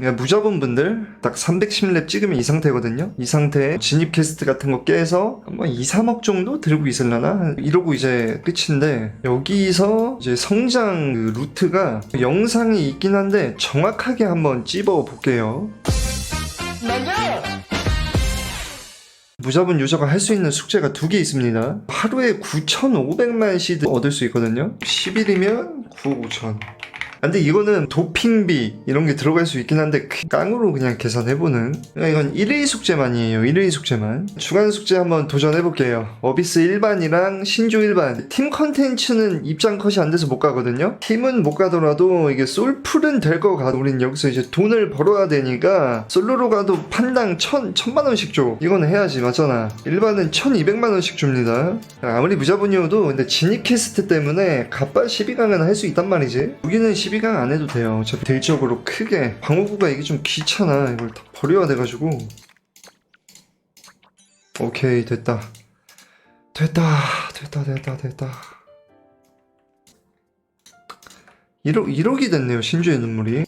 그러니까 무적은 분들 딱 310렙 찍으면 이 상태거든요. 이 상태에 진입 퀘스트 같은 거 깨서 뭐 2, 3억 정도 들고 있을라나 이러고 이제 끝인데 여기서 이제 성장 그 루트가 영상이 있긴 한데 정확하게 한번 찝어 볼게요. 무자본 유저가 할 수 있는 숙제가 두 개 있습니다. 하루에 9,500만 시드 얻을 수 있거든요. 10일이면 9, 5천. 근데 이거는 도핑비 이런 게 들어갈 수 있긴 한데 그 깡으로 그냥 계산해보는? 그러니까 이건 1회 숙제만이에요 1회 숙제만. 주간 숙제 한번 도전해볼게요. 어비스 1반이랑 신조 1반. 팀 컨텐츠는 입장 컷이 안 돼서 못 가거든요? 팀은 못 가더라도 이게 솔풀은 될 거 같아. 우린 여기서 이제 돈을 벌어야 되니까 솔로로 가도 판당 천, 천만 원씩 줘. 이건 해야지 맞잖아. 일반은 1200만 원씩 줍니다. 아무리 무자본이어도 근데 진입 퀘스트 때문에 갑발 12강은 할 수 있단 말이지. 여기는 12강 안 해도 돼요. 저 대적으로 크게 방어구가 이게 좀 귀찮아. 이걸 다 버려야 돼가지고. 오케이 됐다. 됐다 됐다 됐다 됐다. 1억, 1억이 됐네요 신주의 눈물이.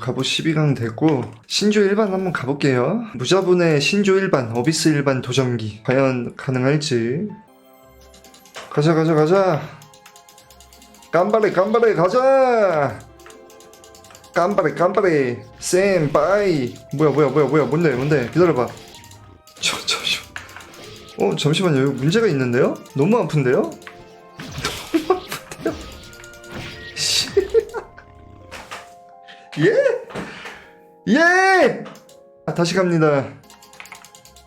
가보 12강 됐고 신조 1반 한번 가볼게요. 무자분의 신조 1반 어비스 1반 도전기. 과연 가능할지. 가자 가자 가자. 깜발레 깜발레 가자! 깜발레 깜발레 센빠이. 뭐야 뭐야 뭐야 뭐야. 뭔데 뭔데? 기다려봐. 저, 잠시 어 잠시만요. 여기 문제가 있는데요? 너무 아픈데요? 너무 아픈데요? 예? 예! 아, 다시 갑니다.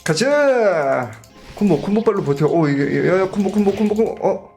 가자! 콤보 콤보 빨로 버텨. 오 이게 야야 콤보 콤보 콤보 콤보. 어?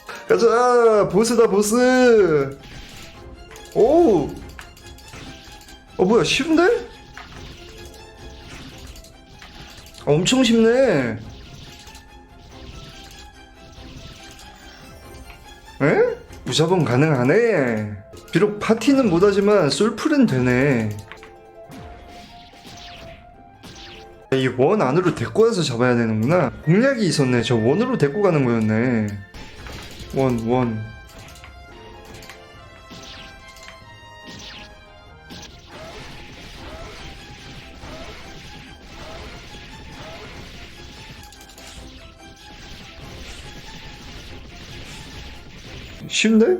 가자 보스다 보스. 오우. 어 뭐야 쉬운데? 아, 엄청 쉽네. 에? 무자본 가능하네. 비록 파티는 못하지만 솔풀은 되네. 이 원 안으로 데리고 와서 잡아야 되는구나. 공략이 있었네. 저 원으로 데리고 가는 거였네. 원 원. 쉽네?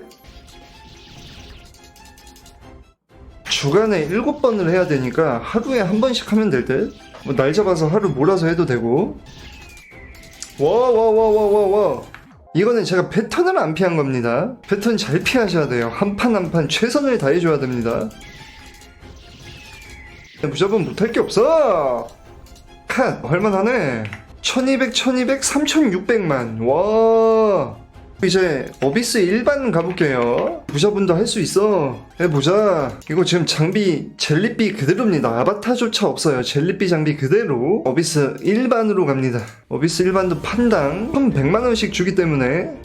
주간에 일곱 번을 해야 되니까 하루에 한 번씩 하면 될 듯? 뭐 날 잡아서 하루 몰아서 해도 되고 와와와와 와와 이거는 제가 패턴을 안 피한 겁니다. 패턴 잘 피하셔야 돼요. 한 판 한 판 최선을 다해줘야 됩니다. 무조건 못할 게 없어. 컷 할만하네. 1200 1200 3600만. 와 이제 어비스 일반 가볼게요. 부자분도 할 수 있어. 해보자. 이거 지금 장비 젤리비 그대로입니다. 아바타조차 없어요. 젤리비 장비 그대로 어비스 일반으로 갑니다. 어비스 일반도 판당 1100만원씩 주기 때문에.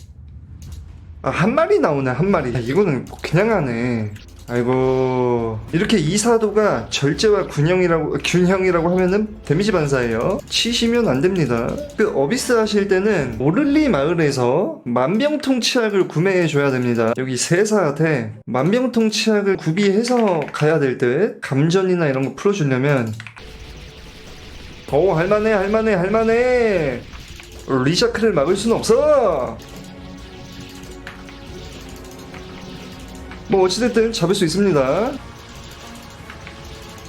아 한 마리 나오네 한 마리. 야, 이거는 그냥 하네 아이고 이렇게 이사도가 절제와 균형이라고 균형이라고 하면은 데미지 반사예요. 치시면 안 됩니다. 그 어비스 하실 때는 모를리 마을에서 만병통 치약을 구매해 줘야 됩니다. 여기 세사한테 만병통 치약을 구비해서 가야 될 듯. 감전이나 이런 거 풀어주려면 오 할만해 할만해 할만해 리샤크를 막을 수는 없어. 뭐 어찌됐든 잡을 수 있습니다.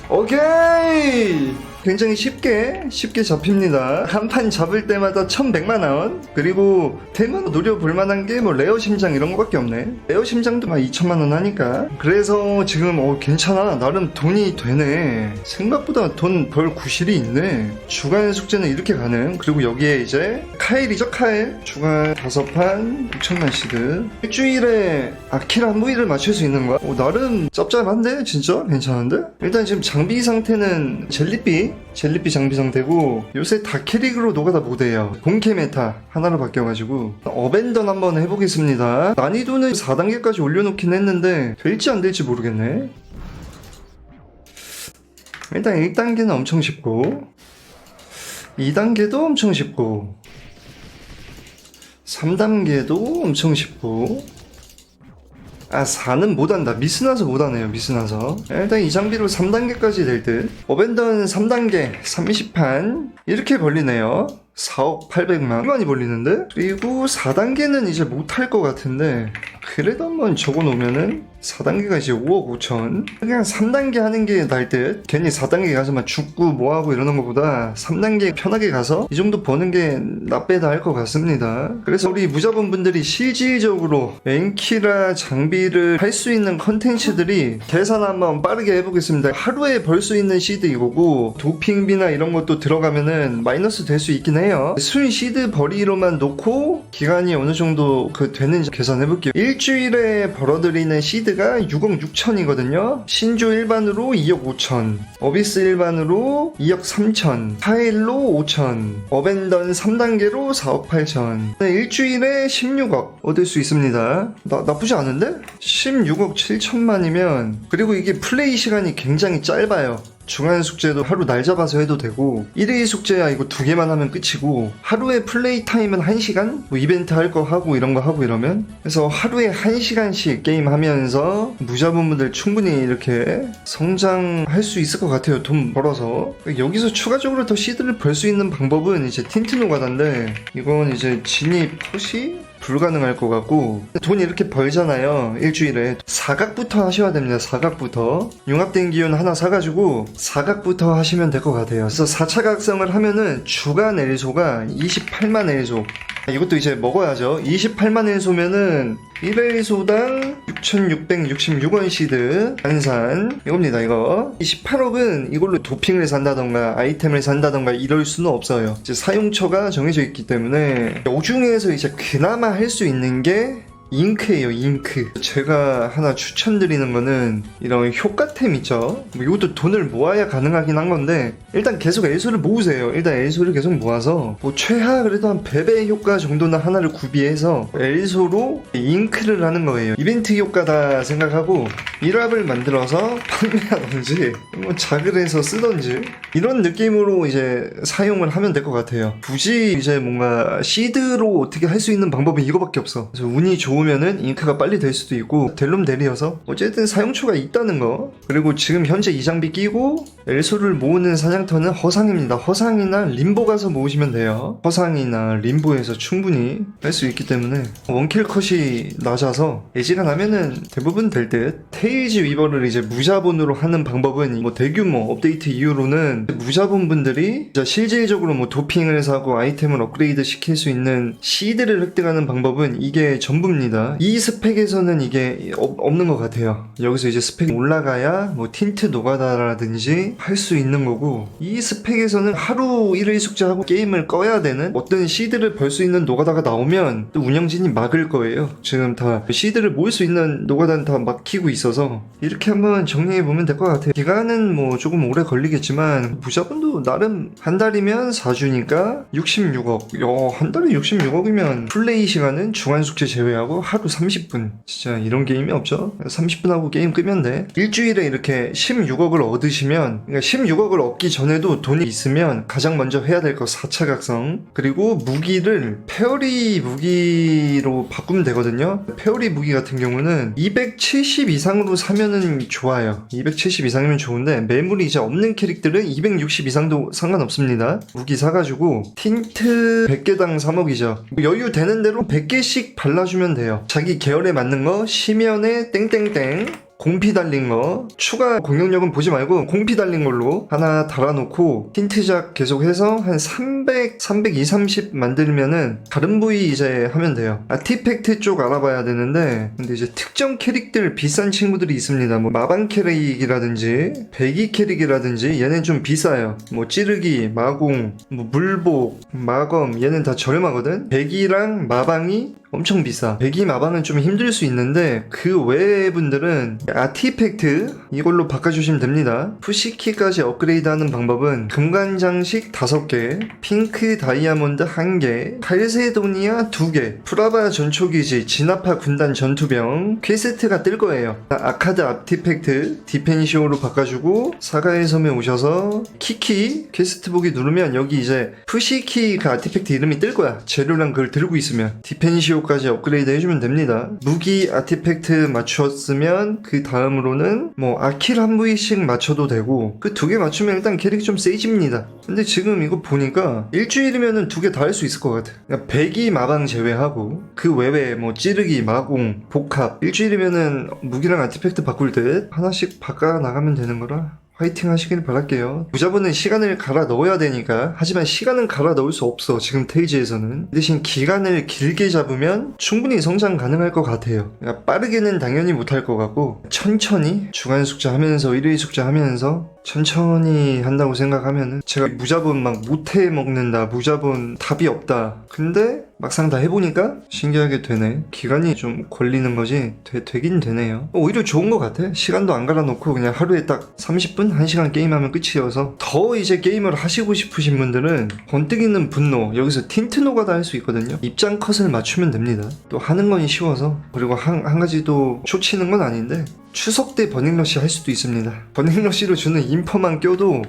오케이 굉장히 쉽게 쉽게 잡힙니다. 한 판 잡을 때마다 1100만원 그리고 대만 노려볼 만한 게 뭐 레어 심장 이런 거밖에 없네. 레어 심장도 막 2천만원 하니까 그래서 지금 어 괜찮아 나름 돈이 되네. 생각보다 돈 벌 구실이 있네. 주간 숙제는 이렇게 가능. 그리고 여기에 이제 카일이죠 카일 주간 다섯 판 6천만 시드 일주일에 아키라 한 부위를 맞출 수 있는 거야. 어, 나름 짭짤한데 진짜 괜찮은데? 일단 지금 장비 상태는 젤리비 젤리비 장비 상태고 요새 다 캐릭으로 노가다 못해요. 본캐 메타 하나로 바뀌어가지고 어벤던 한번 해보겠습니다. 난이도는 4단계까지 올려놓긴 했는데 될지 안 될지 모르겠네. 일단 1단계는 엄청 쉽고 2단계도 엄청 쉽고 3단계도 엄청 쉽고 아 4는 못한다. 미스나서 못하네요 미스나서. 일단 이 장비로 3단계까지 될듯. 어벤던 3단계 30판. 이렇게 벌리네요. 4억 800만. 많이 벌리는데? 그리고 4단계는 이제 못할 것 같은데 그래도 한번 적어놓으면은 4단계가 이제 5억 5천. 그냥 3단계 하는 게 나을 듯 괜히 4단계 가서 막 죽고 뭐하고 이러는 것보다 3단계 편하게 가서 이 정도 버는 게 나빼다 할 것 같습니다. 그래서 우리 무자본분들이 실질적으로 엔키라 장비를 할 수 있는 컨텐츠들이 계산 한번 빠르게 해보겠습니다. 하루에 벌 수 있는 시드 이거고 도핑비나 이런 것도 들어가면은 마이너스 될 수 있긴 해요. 순 시드 벌이로만 놓고 기간이 어느 정도 그 되는지 계산해볼게요. 일주일에 벌어들이는 시드 가 6억 6천이거든요. 신조 일반으로 2억 5천, 어비스 일반으로 2억 3천, 파일로 5천, 어벤던 3단계로 4억 8천. 네, 일주일에 16억 얻을 수 있습니다. 나, 나쁘지 않은데? 16억 7천만이면 그리고 이게 플레이 시간이 굉장히 짧아요. 중간 숙제도 하루 날 잡아서 해도 되고 1일 숙제야 이거 두 개만 하면 끝이고 하루에 플레이 타임은 1시간? 뭐 이벤트 할 거 하고 이런 거 하고 이러면 그래서 하루에 1시간씩 게임 하면서 무자본분들 충분히 이렇게 성장할 수 있을 것 같아요 돈 벌어서 여기서 추가적으로 더 시드를 벌 수 있는 방법은 이제 틴트 노가다인데 이건 이제 진입 허시? 불가능할 것 같고 돈 이렇게 벌잖아요 일주일에. 사각부터 하셔야 됩니다 사각부터. 융합된 기운 하나 사가지고 사각부터 하시면 될 것 같아요. 그래서 4차 각성을 하면은 주간 엘소가 28만 엘소. 이것도 이제 먹어야죠. 28만 엘소면은 1엘소당 6,666원 시드 한산. 이겁니다 이거. 28억은 이걸로 도핑을 산다던가 아이템을 산다던가 이럴 수는 없어요. 이제 사용처가 정해져 있기 때문에 이 중에서 이제 그나마 할 수 있는 게 잉크예요 잉크. 제가 하나 추천드리는 거는 이런 효과템 있죠? 뭐 이것도 돈을 모아야 가능하긴 한 건데 일단 계속 엘소를 모으세요. 일단 엘소를 계속 모아서 뭐 최하 그래도 한 배배 효과 정도는 하나를 구비해서 엘소로 잉크를 하는 거예요. 이벤트 효과다 생각하고 1합을 만들어서 판매하던지 뭐 자글해서 쓰던지 이런 느낌으로 이제 사용을 하면 될 것 같아요. 굳이 이제 뭔가 시드로 어떻게 할 수 있는 방법은 이거밖에 없어. 그래서 운이 좋 으면은 잉크가 빨리 될 수도 있고 델룸 델이어서 어쨌든 사용처가 있다는 거. 그리고 지금 현재 이 장비 끼고 엘소를 모으는 사냥터는 허상입니다. 허상이나 림보 가서 모으시면 돼요. 허상이나 림보에서 충분히 할 수 있기 때문에 원킬 컷이 낮아서 애지간하면은 대부분 될 듯. 테이지 위버를 이제 무자본으로 하는 방법은 뭐 대규모 업데이트 이후로는 무자본 분들이 실질적으로 뭐 도핑을 사고 아이템을 업그레이드 시킬 수 있는 시드를 획득하는 방법은 이게 전부입니다. 이 스펙에서는 이게 없- 없는 것 같아요. 여기서 이제 스펙이 올라가야 뭐 틴트 노가다라든지 할 수 있는 거고 이 스펙에서는 하루 일일 숙제하고 게임을 꺼야 되는 어떤 시드를 벌 수 있는 노가다가 나오면 또 운영진이 막을 거예요. 지금 다 시드를 모을 수 있는 노가다는 다 막히고 있어서 이렇게 한번 정리해 보면 될 것 같아요. 기간은 뭐 조금 오래 걸리겠지만 부자분도 나름 한 달이면 4주니까 66억. 야, 한 달에 66억이면 플레이 시간은 중간 숙제 제외하고 하루 30분. 진짜 이런 게임이 없죠? 30분 하고 게임 끄면 돼. 일주일에 이렇게 16억을 얻으시면 그러니까 16억을 얻기 전에도 돈이 있으면 가장 먼저 해야 될 거 4차 각성. 그리고 무기를 페어리 무기로 바꾸면 되거든요. 페어리 무기 같은 경우는 270 이상으로 사면은 좋아요. 270 이상이면 좋은데 매물이 이제 없는 캐릭들은 260 이상도 상관없습니다. 무기 사가지고 틴트 100개당 3억이죠. 여유 되는 대로 100개씩 발라주면 돼요. 자기 계열에 맞는 거 심연에 땡땡땡 공피 달린 거 추가 공격력은 보지 말고 공피 달린 걸로 하나 달아놓고 힌트작 계속해서 한 300, 320, 30 만들면은 다른 부위 이제 하면 돼요. 아티팩트 쪽 알아봐야 되는데 근데 이제 특정 캐릭들 비싼 친구들이 있습니다. 뭐 마방 캐릭이라든지 배기 캐릭이라든지 얘는 좀 비싸요. 뭐 찌르기, 마공, 뭐 물복, 마검 얘는 다 저렴하거든. 배기랑 마방이 엄청 비싸. 배기 마방은 좀 힘들 수 있는데 그 외의 분들은 아티팩트 이걸로 바꿔주시면 됩니다. 푸시키까지 업그레이드하는 방법은 금관 장식 5개, 핑크 다이아몬드 1개, 칼세도니아 2개, 프라바 전초기지, 진압파 군단 전투병 퀘스트가 뜰 거예요. 아카드 아티팩트 디펜시오로 바꿔주고 사가의 섬에 오셔서 키키 퀘스트 보기 누르면 여기 이제 푸시키 그 아티팩트 이름이 뜰 거야. 재료랑 그걸 들고 있으면 디펜시오 까지 업그레이드 해주면 됩니다. 무기 아티팩트 맞추었으면 그 다음으로는 뭐 아킬 한 부위씩 맞춰도 되고 그 두 개 맞추면 일단 캐릭 좀 세집니다. 근데 지금 이거 보니까 일주일이면은 두 개 다 할 수 있을 것 같아. 그러니까 배기 마방 제외하고 그 외에 뭐 찌르기, 마공, 복합 일주일이면은 무기랑 아티팩트 바꿀 때 하나씩 바꿔 나가면 되는 거라. 화이팅 하시길 바랄게요. 부자분은 시간을 갈아 넣어야 되니까. 하지만 시간은 갈아 넣을 수 없어. 지금 테이지에서는. 대신 기간을 길게 잡으면 충분히 성장 가능할 것 같아요. 그러니까 빠르게는 당연히 못할 것 같고 천천히 주간 숙제 하면서 일요일 숙제 하면서 천천히 한다고 생각하면은 제가 무자본 막 못해 먹는다. 무자본 답이 없다. 근데 막상 다 해보니까 신기하게 되네. 기간이 좀 걸리는 거지 되, 되긴 되네요. 오히려 좋은 것 같아. 시간도 안 갈아놓고 그냥 하루에 딱 30분, 1시간 게임하면 끝이어서 더 이제 게임을 하시고 싶으신 분들은 번뜩이는 분노 여기서 틴트 노가 다 할 수 있거든요. 입장 컷을 맞추면 됩니다. 또 하는 건 쉬워서 그리고 한, 한 가지 또 쇼치는 건 아닌데 추석 때 버닝러시 할 수도 있습니다. 버닝러시로 주는 인퍼만 껴도